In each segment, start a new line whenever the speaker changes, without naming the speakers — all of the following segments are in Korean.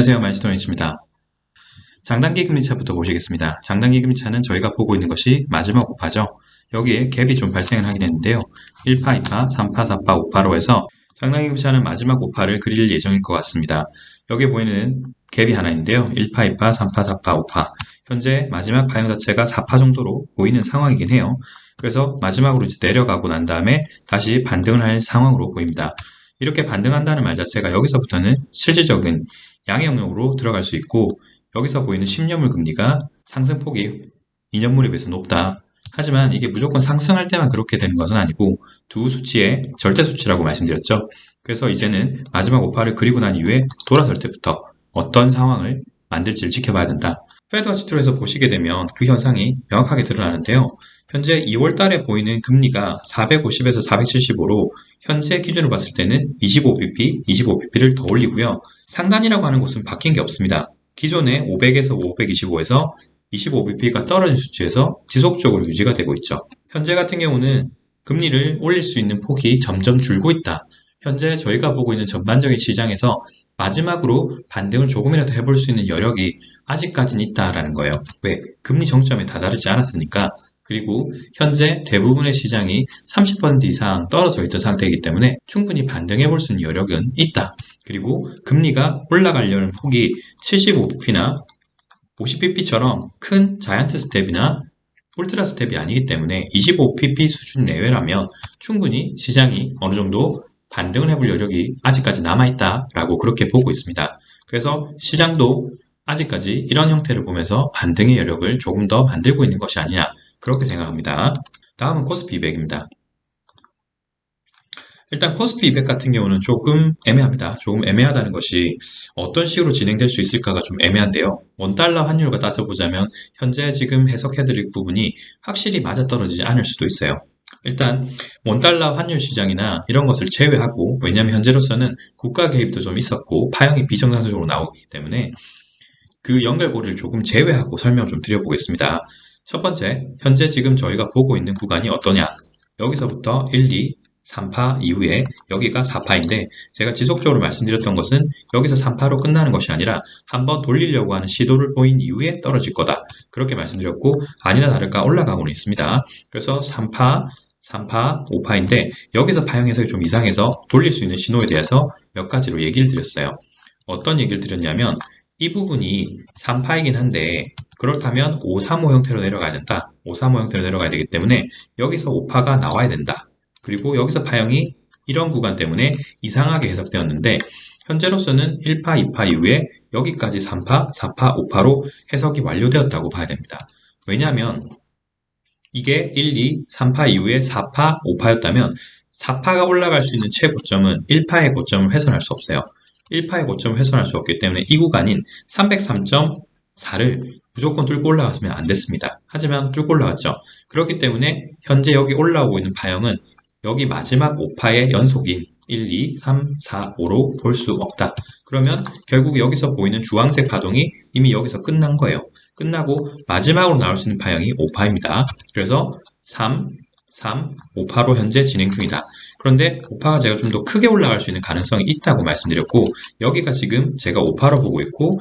안녕하세요 마이스터니입니다 장단기 금리차부터 보시겠습니다. 장단기 금리차는 저희가 보고 있는 것이 마지막 오파죠. 여기에 갭이 좀 발생을 하긴 했는데요. 1파, 2파, 3파, 4파, 5파로 해서 장단기 금리차는 마지막 오파를 그릴 예정일 것 같습니다. 여기에 보이는 갭이 하나 있는데요. 1파, 2파, 3파, 4파, 5파 현재 마지막 파형 자체가 4파 정도로 보이는 상황이긴 해요. 그래서 마지막으로 이제 내려가고 난 다음에 다시 반등을 할 상황으로 보입니다. 이렇게 반등한다는 말 자체가 여기서부터는 실질적인 양의 영역으로 들어갈 수 있고 여기서 보이는 10년물 금리가 상승폭이 2년물에 비해서 높다. 하지만 이게 무조건 상승할 때만 그렇게 되는 것은 아니고 두 수치의 절대 수치라고 말씀드렸죠. 그래서 이제는 마지막 오파를 그리고 난 이후에 돌아설 때부터 어떤 상황을 만들지를 지켜봐야 된다. 페드와 시트로에서 보시게 되면 그 현상이 명확하게 드러나는데요. 현재 2월 달에 보이는 금리가 450에서 475로 현재 기준으로 봤을 때는 25bp, 25bp를 더 올리고요. 상단이라고 하는 곳은 바뀐 게 없습니다. 기존에 500에서 525에서 25bp가 떨어진 수치에서 지속적으로 유지가 되고 있죠. 현재 같은 경우는 금리를 올릴 수 있는 폭이 점점 줄고 있다. 현재 저희가 보고 있는 전반적인 시장에서 마지막으로 반등을 조금이라도 해볼 수 있는 여력이 아직까지는 있다라는 거예요. 왜? 금리 정점에 다다르지 않았으니까. 그리고 현재 대부분의 시장이 30% 이상 떨어져 있던 상태이기 때문에 충분히 반등해 볼 수 있는 여력은 있다. 그리고 금리가 올라가려는 폭이 75bp나 50bp처럼 큰 자이언트 스텝이나 울트라 스텝이 아니기 때문에 25bp 수준 내외라면 충분히 시장이 어느 정도 반등을 해볼 여력이 아직까지 남아있다 라고 그렇게 보고 있습니다. 그래서 시장도 아직까지 이런 형태를 보면서 반등의 여력을 조금 더 만들고 있는 것이 아니냐 그렇게 생각합니다. 다음은 코스피 200입니다. 일단 코스피 200 같은 경우는 조금 애매합니다. 조금 애매하다는 것이 어떤 식으로 진행될 수 있을까가 좀 애매한데요. 원달러 환율과 따져보자면 현재 지금 해석해드릴 부분이 확실히 맞아떨어지지 않을 수도 있어요. 일단 원달러 환율 시장이나 이런 것을 제외하고 왜냐하면 현재로서는 국가 개입도 좀 있었고 파형이 비정상적으로 나오기 때문에 그 연결고리를 조금 제외하고 설명을 좀 드려보겠습니다. 첫 번째, 현재 지금 저희가 보고 있는 구간이 어떠냐? 여기서부터 1, 2, 3파 이후에 여기가 4파인데 제가 지속적으로 말씀드렸던 것은 여기서 3파로 끝나는 것이 아니라 한번 돌리려고 하는 시도를 보인 이후에 떨어질 거다. 그렇게 말씀드렸고 아니나 다를까 올라가고는 있습니다. 그래서 3파, 3파, 5파인데 여기서 파형 해석이 좀 이상해서 돌릴 수 있는 신호에 대해서 몇 가지로 얘기를 드렸어요. 어떤 얘기를 드렸냐면 이 부분이 3파이긴 한데 그렇다면 535 형태로 내려가야 된다. 535 형태로 내려가야 되기 때문에 여기서 5파가 나와야 된다. 그리고 여기서 파형이 이런 구간 때문에 이상하게 해석되었는데 현재로서는 1파, 2파 이후에 여기까지 3파, 4파, 5파로 해석이 완료되었다고 봐야 됩니다. 왜냐하면 이게 1, 2, 3파 이후에 4파, 5파였다면 4파가 올라갈 수 있는 최고점은 1파의 고점을 훼손할 수 없어요. 1파의 고점을 훼손할 수 없기 때문에 이 구간인 303.4를 무조건 뚫고 올라갔으면 안 됐습니다. 하지만 뚫고 올라갔죠. 그렇기 때문에 현재 여기 올라오고 있는 파형은 여기 마지막 5파의 연속인 1, 2, 3, 4, 5로 볼 수 없다. 그러면 결국 여기서 보이는 주황색 파동이 이미 여기서 끝난 거예요. 끝나고 마지막으로 나올 수 있는 파형이 5파입니다. 그래서 3, 3, 5파로 현재 진행 중이다. 그런데 5파가 제가 좀 더 크게 올라갈 수 있는 가능성이 있다고 말씀드렸고 여기가 지금 제가 5파로 보고 있고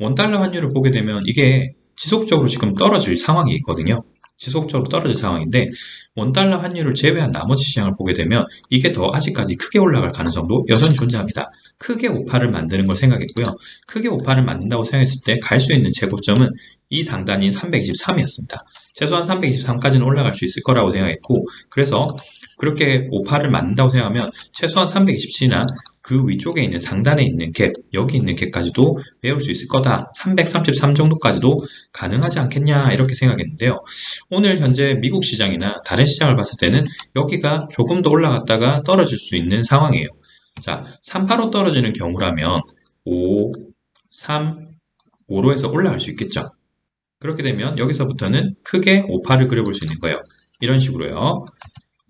원달러 환율을 보게 되면 이게 지속적으로 지금 떨어질 상황이 있거든요. 지속적으로 떨어질 상황인데 원달러 환율을 제외한 나머지 시장을 보게 되면 이게 더 아직까지 크게 올라갈 가능성도 여전히 존재합니다. 크게 오파를 만드는 걸 생각했고요. 크게 오파를 만든다고 생각했을 때 갈 수 있는 최고점은 이 상단인 323이었습니다. 최소한 323까지는 올라갈 수 있을 거라고 생각했고 그래서 그렇게 오파를 만든다고 생각하면 최소한 327이나 그 위쪽에 있는 상단에 있는 갭, 여기 있는 갭까지도 외울 수 있을 거다. 333 정도까지도 가능하지 않겠냐 이렇게 생각했는데요. 오늘 현재 미국 시장이나 다른 시장을 봤을 때는 여기가 조금 더 올라갔다가 떨어질 수 있는 상황이에요. 자, 3파로 떨어지는 경우라면 5, 3, 5로 해서 올라갈 수 있겠죠. 그렇게 되면 여기서부터는 크게 5파를 그려볼 수 있는 거예요. 이런 식으로요.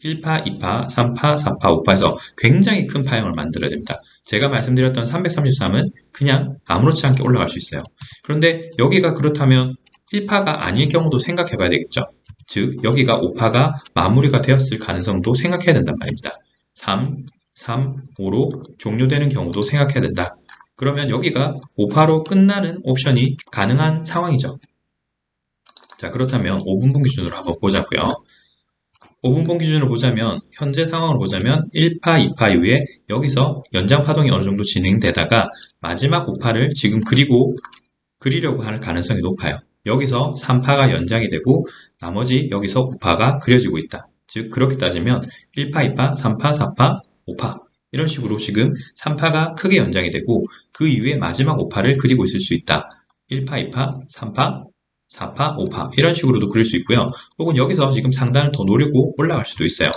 1파, 2파, 3파, 4파, 5파에서 굉장히 큰 파형을 만들어야 됩니다. 제가 말씀드렸던 333은 그냥 아무렇지 않게 올라갈 수 있어요. 그런데 여기가 그렇다면 1파가 아닐 경우도 생각해 봐야 되겠죠. 즉, 여기가 5파가 마무리가 되었을 가능성도 생각해야 된단 말입니다. 3, 3, 5로 종료되는 경우도 생각해야 된다. 그러면 여기가 5파로 끝나는 옵션이 가능한 상황이죠. 자, 그렇다면 5분분 기준으로 한번 보자고요. 5분분 기준으로 보자면 현재 상황을 보자면 1파, 2파 이후에 여기서 연장 파동이 어느 정도 진행되다가 마지막 5파를 지금 그리고 그리려고 하는 가능성이 높아요. 여기서 3파가 연장이 되고 나머지 여기서 5파가 그려지고 있다. 즉 그렇게 따지면 1파, 2파, 3파, 4파, 5파 이런 식으로 지금 3파가 크게 연장이 되고 그 이후에 마지막 5파를 그리고 있을 수 있다. 1파, 2파, 3파, 4파, 5파 이런 식으로도 그릴 수 있고요. 혹은 여기서 지금 상단을 더 노리고 올라갈 수도 있어요.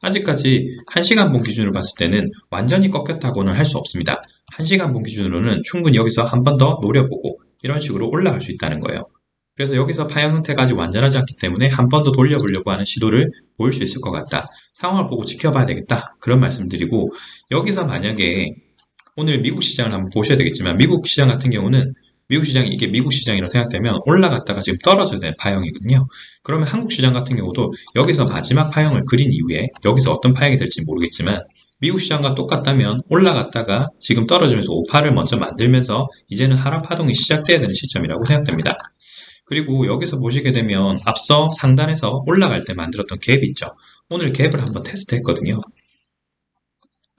아직까지 1시간 본 기준으로 봤을 때는 완전히 꺾였다고는 할 수 없습니다. 1시간 본 기준으로는 충분히 여기서 한 번 더 노려보고 이런 식으로 올라갈 수 있다는 거예요. 그래서 여기서 파형 형태가 아직 완전하지 않기 때문에 한 번 더 돌려보려고 하는 시도를 보일 수 있을 것 같다. 상황을 보고 지켜봐야 되겠다. 그런 말씀 드리고 여기서 만약에 오늘 미국 시장을 한번 보셔야 되겠지만 미국 시장 같은 경우는 미국 시장이 이게 미국 시장이라고 생각되면 올라갔다가 지금 떨어져야 되는 파형이거든요. 그러면 한국 시장 같은 경우도 여기서 마지막 파형을 그린 이후에 여기서 어떤 파형이 될지 모르겠지만 미국 시장과 똑같다면 올라갔다가 지금 떨어지면서 오파를 먼저 만들면서 이제는 하락 파동이 시작돼야 되는 시점이라고 생각됩니다. 그리고 여기서 보시게 되면 앞서 상단에서 올라갈 때 만들었던 갭 있죠. 오늘 갭을 한번 테스트 했거든요.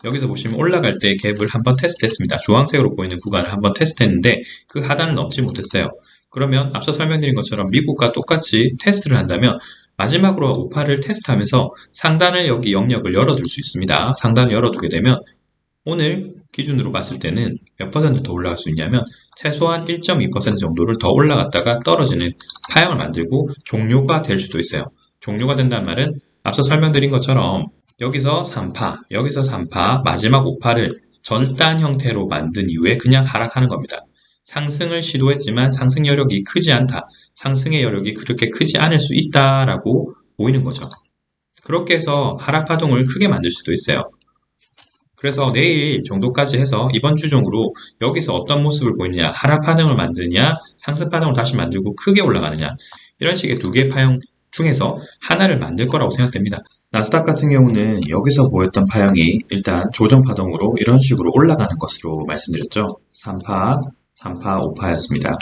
여기서 보시면 올라갈 때 갭을 한번 테스트했습니다. 주황색으로 보이는 구간을 한번 테스트했는데 그 하단을 넘지 못했어요. 그러면 앞서 설명드린 것처럼 미국과 똑같이 테스트를 한다면 마지막으로 우파를 테스트하면서 상단을 여기 영역을 열어둘 수 있습니다. 상단을 열어두게 되면 오늘 기준으로 봤을 때는 몇 퍼센트 더 올라갈 수 있냐면 최소한 1.2% 정도를 더 올라갔다가 떨어지는 파형을 만들고 종료가 될 수도 있어요. 종료가 된다는 말은 앞서 설명드린 것처럼 여기서 3파, 여기서 3파, 마지막 5파를 절단 형태로 만든 이후에 그냥 하락하는 겁니다. 상승을 시도했지만 상승 여력이 크지 않다. 상승의 여력이 그렇게 크지 않을 수 있다라고 보이는 거죠. 그렇게 해서 하락 파동을 크게 만들 수도 있어요. 그래서 내일 정도까지 해서 이번 주 중으로 여기서 어떤 모습을 보이느냐, 하락 파동을 만드냐, 상승 파동을 다시 만들고 크게 올라가느냐, 이런 식의 두 개의 파형 중에서 하나를 만들 거라고 생각됩니다. 나스닥 같은 경우는 여기서 보였던 파형이 일단 조정 파동으로 이런 식으로 올라가는 것으로 말씀드렸죠. 3파, 3파, 5파였습니다.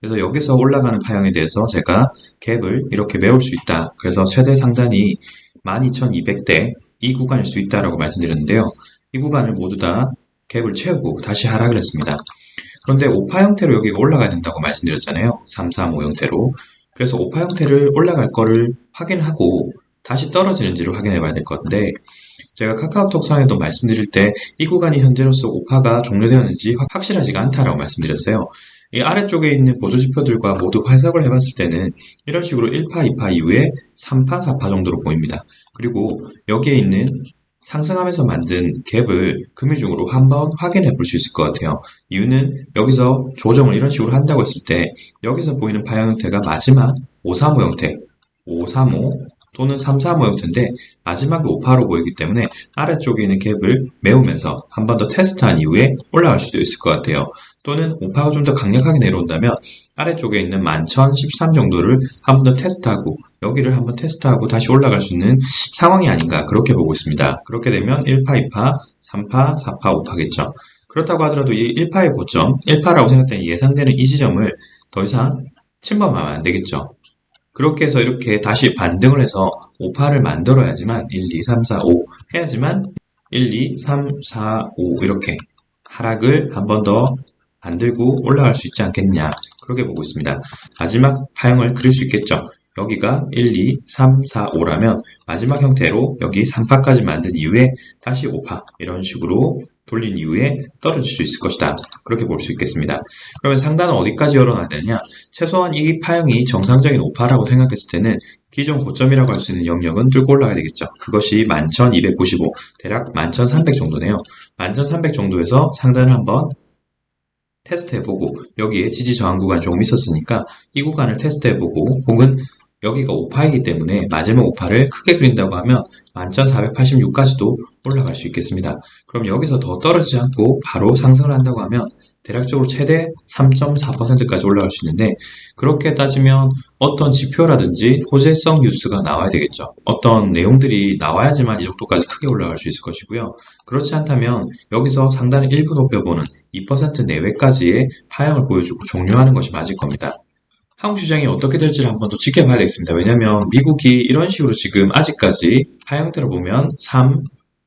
그래서 여기서 올라가는 파형에 대해서 제가 갭을 이렇게 메울 수 있다. 그래서 최대 상단이 12,200대 이 구간일 수 있다라고 말씀드렸는데요. 이 구간을 모두 다 갭을 채우고 다시 하락을 했습니다. 그런데 5파 형태로 여기가 올라가야 된다고 말씀드렸잖아요. 3, 3, 5 형태로. 그래서 5파 형태를 올라갈 거를 확인하고 다시 떨어지는지를 확인해 봐야 될 건데 제가 카카오톡 상에도 말씀드릴 때 이 구간이 현재로서 5파가 종료되었는지 확실하지가 않다라고 말씀드렸어요. 이 아래쪽에 있는 보조지표들과 모두 해석을 해봤을 때는 이런 식으로 1파, 2파 이후에 3파, 4파 정도로 보입니다. 그리고 여기에 있는 상승하면서 만든 갭을 금일 중으로 한번 확인해 볼 수 있을 것 같아요. 이유는 여기서 조정을 이런 식으로 한다고 했을 때 여기서 보이는 파형 형태가 마지막 535 형태, 535 또는 335 형태인데 마지막에 5파로 보이기 때문에 아래쪽에 있는 갭을 메우면서 한 번 더 테스트한 이후에 올라갈 수도 있을 것 같아요. 또는 5파가 좀 더 강력하게 내려온다면 아래쪽에 있는 11,013 정도를 한 번 더 테스트하고 여기를 한번 테스트하고 다시 올라갈 수 있는 상황이 아닌가 그렇게 보고 있습니다. 그렇게 되면 1파, 2파, 3파, 4파, 5파겠죠. 그렇다고 하더라도 이 1파의 고점, 1파라고 생각되는 예상되는 이 지점을 더 이상 침범하면 안 되겠죠. 그렇게 해서 이렇게 다시 반등을 해서 5파를 만들어야지만 1, 2, 3, 4, 5 해야지만 1, 2, 3, 4, 5 이렇게 하락을 한 번 더 만들고 올라갈 수 있지 않겠냐 그렇게 보고 있습니다. 마지막 파형을 그릴 수 있겠죠. 여기가 1, 2, 3, 4, 5라면 마지막 형태로 여기 3파까지 만든 이후에 다시 5파 이런 식으로 돌린 이후에 떨어질 수 있을 것이다. 그렇게 볼 수 있겠습니다. 그러면 상단은 어디까지 열어놔야 되느냐? 최소한 이 파형이 정상적인 5파라고 생각했을 때는 기존 고점이라고 할 수 있는 영역은 뚫고 올라가야 되겠죠. 그것이 11,295, 대략 11,300 정도네요. 11,300 정도에서 상단을 한번 테스트해보고 여기에 지지 저항 구간이 조금 있었으니까 이 구간을 테스트해보고 혹은 여기가 5파이기 때문에 마지막 5파를 크게 그린다고 하면 11,486까지도 올라갈 수 있겠습니다. 그럼 여기서 더 떨어지지 않고 바로 상승을 한다고 하면 대략적으로 최대 3.4%까지 올라갈 수 있는데 그렇게 따지면 어떤 지표라든지 호재성 뉴스가 나와야 되겠죠. 어떤 내용들이 나와야지만 이 정도까지 크게 올라갈 수 있을 것이고요. 그렇지 않다면 여기서 상단을 일부 높여보는 2% 내외까지의 파형을 보여주고 종료하는 것이 맞을 겁니다. 한국 시장이 어떻게 될지를 한번 더 지켜봐야 되겠습니다. 왜냐하면 미국이 이런 식으로 지금 아직까지 파형대로 보면 3,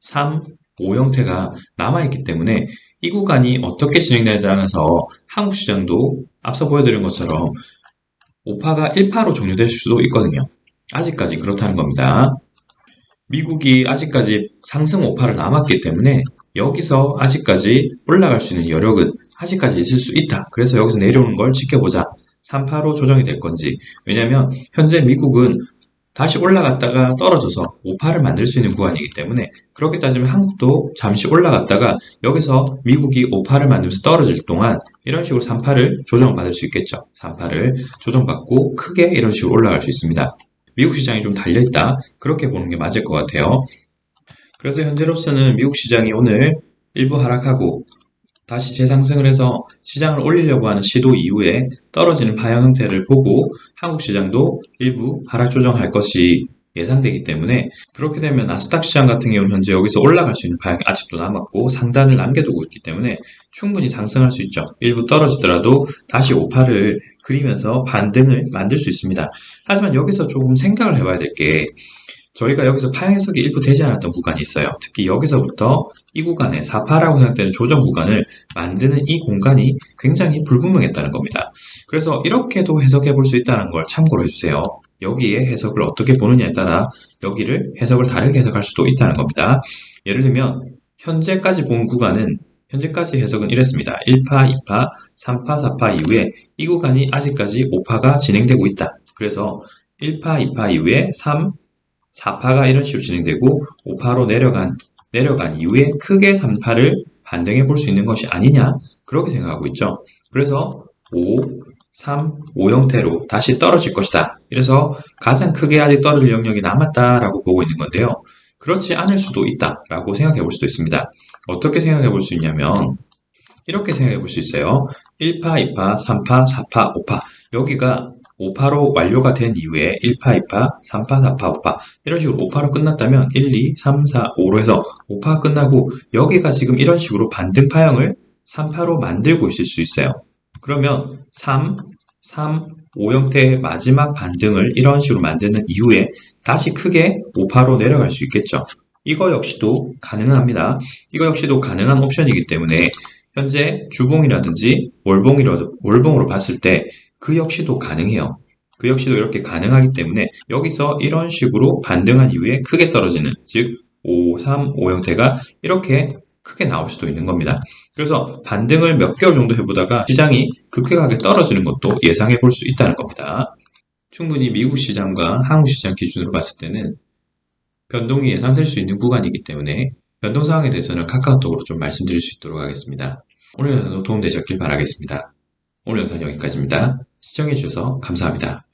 3, 5 형태가 남아있기 때문에 이 구간이 어떻게 진행되느냐에 따라서 한국 시장도 앞서 보여드린 것처럼 5파가 1파로 종료될 수도 있거든요. 아직까지 그렇다는 겁니다. 미국이 아직까지 상승 5파를 남았기 때문에 여기서 아직까지 올라갈 수 있는 여력은 아직까지 있을 수 있다. 그래서 여기서 내려오는 걸 지켜보자. 3파로 조정이 될 건지. 왜냐하면 현재 미국은 다시 올라갔다가 떨어져서 5파를 만들 수 있는 구간이기 때문에 그렇게 따지면 한국도 잠시 올라갔다가 여기서 미국이 5파를 만들면서 떨어질 동안 이런 식으로 3파를 조정받을 수 있겠죠. 3파를 조정받고 크게 이런 식으로 올라갈 수 있습니다. 미국 시장이 좀 달려있다. 그렇게 보는 게 맞을 것 같아요. 그래서 현재로서는 미국 시장이 오늘 일부 하락하고 다시 재상승을 해서 시장을 올리려고 하는 시도 이후에 떨어지는 파형 형태를 보고 한국 시장도 일부 하락 조정할 것이 예상되기 때문에 그렇게 되면 나스닥 시장 같은 경우는 현재 여기서 올라갈 수 있는 파형이 아직도 남았고 상단을 남겨두고 있기 때문에 충분히 상승할 수 있죠. 일부 떨어지더라도 다시 오파를 그리면서 반등을 만들 수 있습니다. 하지만 여기서 조금 생각을 해봐야 될 게 저희가 여기서 파형 해석이 일부 되지 않았던 구간이 있어요. 특히 여기서부터 이 구간에 4파라고 생각되는 조정 구간을 만드는 이 공간이 굉장히 불분명했다는 겁니다. 그래서 이렇게도 해석해 볼 수 있다는 걸 참고로 해주세요. 여기에 해석을 어떻게 보느냐에 따라 여기를 해석을 다르게 해석할 수도 있다는 겁니다. 예를 들면 현재까지 본 구간은 현재까지 해석은 이랬습니다. 1파, 2파, 3파, 4파 이후에 이 구간이 아직까지 5파가 진행되고 있다. 그래서 1파, 2파 이후에 3, 4파가 이런 식으로 진행되고 5파로 내려간 내려간 이후에 크게 3파를 반등해 볼 수 있는 것이 아니냐 그렇게 생각하고 있죠. 그래서 5, 3, 5 형태로 다시 떨어질 것이다. 이래서 가장 크게 아직 떨어질 영역이 남았다라고 보고 있는 건데요. 그렇지 않을 수도 있다라고 생각해 볼 수도 있습니다. 어떻게 생각해 볼 수 있냐면 이렇게 생각해 볼 수 있어요. 1파, 2파, 3파, 4파, 5파 여기가 5파로 완료가 된 이후에 1파, 2파, 3파, 4파, 5파 이런 식으로 5파로 끝났다면 1, 2, 3, 4, 5로 해서 5파 끝나고 여기가 지금 이런 식으로 반등 파형을 3파로 만들고 있을 수 있어요. 그러면 3, 3, 5 형태의 마지막 반등을 이런 식으로 만드는 이후에 다시 크게 5파로 내려갈 수 있겠죠. 이거 역시도 가능합니다. 이거 역시도 가능한 옵션이기 때문에 현재 주봉이라든지 월봉이라도 월봉으로 봤을 때 그 역시도 가능해요. 그 역시도 이렇게 가능하기 때문에 여기서 이런 식으로 반등한 이후에 크게 떨어지는 즉 5, 3, 5 형태가 이렇게 크게 나올 수도 있는 겁니다. 그래서 반등을 몇 개월 정도 해보다가 시장이 급격하게 떨어지는 것도 예상해 볼 수 있다는 겁니다. 충분히 미국 시장과 한국 시장 기준으로 봤을 때는 변동이 예상될 수 있는 구간이기 때문에 변동 상황에 대해서는 카카오톡으로 좀 말씀드릴 수 있도록 하겠습니다. 오늘 영상도 도움되셨길 바라겠습니다. 오늘 영상 여기까지입니다. 시청해주셔서 감사합니다.